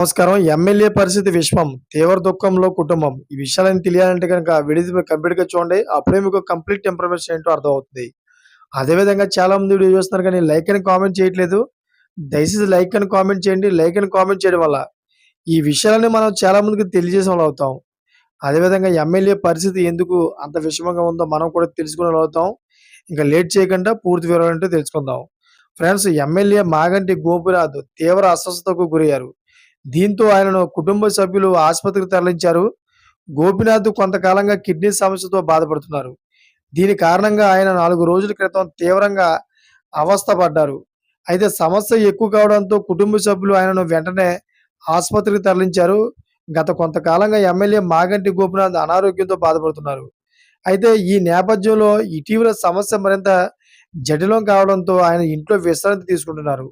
నమస్కారం. ఎమ్మెల్యే పరిస్థితి విషమం తీవ్ర దుఃఖంలో కుటుంబం. ఈ విషయాలను తెలియాలంటే కనుక విడిది కంప్లీట్గా చూడండి. అప్పుడే మీకు కంప్లీట్ ఇన్ఫర్మేషన్ ఏంటో అర్థమవుతుంది. అదేవిధంగా చాలా మంది వీడియో చూస్తున్నారు కానీ లైక్ అని కామెంట్ చేయట్లేదు. దయచేసి లైక్ అని కామెంట్ చేయండి. లైక్ అని కామెంట్ చేయడం వల్ల ఈ విషయాలని మనం చాలా మందికి తెలియజేసే వాళ్ళు అవుతాం. అదేవిధంగా ఎమ్మెల్యే పరిస్థితి ఎందుకు అంత విషమంగా ఉందో మనం కూడా తెలుసుకునే అవుతాం. ఇంకా లేట్ చేయకుండా పూర్తి వివరాలు తెలుసుకుందాం. ఫ్రెండ్స్ ఎమ్మెల్యే మాగంటి గోపురాదు తీవ్ర అస్వస్థతకు గురయ్యారు. దీంతో ఆయనను కుటుంబ సభ్యులు ఆసుపత్రికి తరలించారు. గోపినాథ్ కొంతకాలంగా కిడ్నీ సమస్యతో బాధపడుతున్నారు. దీని కారణంగా ఆయన నాలుగు రోజుల క్రితం తీవ్రంగా అవస్థపడ్డారు. అయితే సమస్య ఎక్కువ కావడంతో కుటుంబ సభ్యులు ఆయనను వెంటనే ఆసుపత్రికి తరలించారు. గత కొంతకాలంగా ఎమ్మెల్యే మాగంటి గోపినాథ్ అనారోగ్యంతో బాధపడుతున్నారు. అయితే ఈ నేపథ్యంలో ఇటీవల సమస్య మరింత జటిలం కావడంతో ఆయన ఇంట్లో విశ్రాంతి తీసుకుంటున్నారు.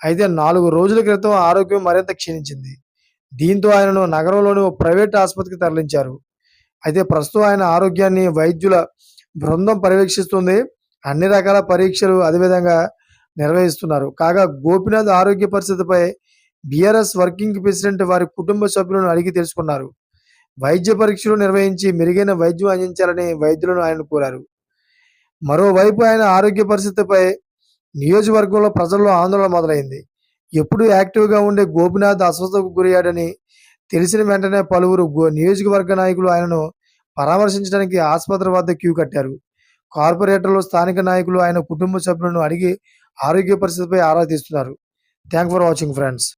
అయితే నాలుగు రోజుల క్రితం ఆరోగ్యం మరింత క్షీణించింది. దీంతో ఆయనను నగరంలోని ఓ ప్రైవేట్ ఆసుపత్రికి తరలించారు. అయితే ప్రస్తుతం ఆయన ఆరోగ్యాన్ని వైద్యుల బృందం పర్యవేక్షిస్తుంది. అన్ని రకాల పరీక్షలు అదేవిధంగా నిర్వహిస్తున్నారు. కాగా గోపినాథ్ ఆరోగ్య పరిస్థితిపై బీఆర్ఎస్ వర్కింగ్ ప్రెసిడెంట్ వారి కుటుంబ సభ్యులను అడిగి తెలుసుకున్నారు. వైద్య పరీక్షలు నిర్వహించి మెరుగైన వైద్యం అందించాలని వైద్యులను ఆయన కోరారు. మరోవైపు ఆయన ఆరోగ్య పరిస్థితిపై నియోజకవర్గంలో ప్రజల్లో ఆందోళన మొదలైంది. ఎప్పుడు యాక్టివ్గా ఉండే గోపినాథ్ అస్వస్థకు గురయ్యాడని తెలిసిన వెంటనే పలువురు గో నియోజకవర్గ నాయకులు ఆయనను పరామర్శించడానికి ఆసుపత్రి వద్ద క్యూ కట్టారు. కార్పొరేటర్లు స్థానిక నాయకులు ఆయన కుటుంబ సభ్యులను అడిగి ఆరోగ్య పరిస్థితిపై ఆరా తీస్తున్నారు. Thank for watching friends.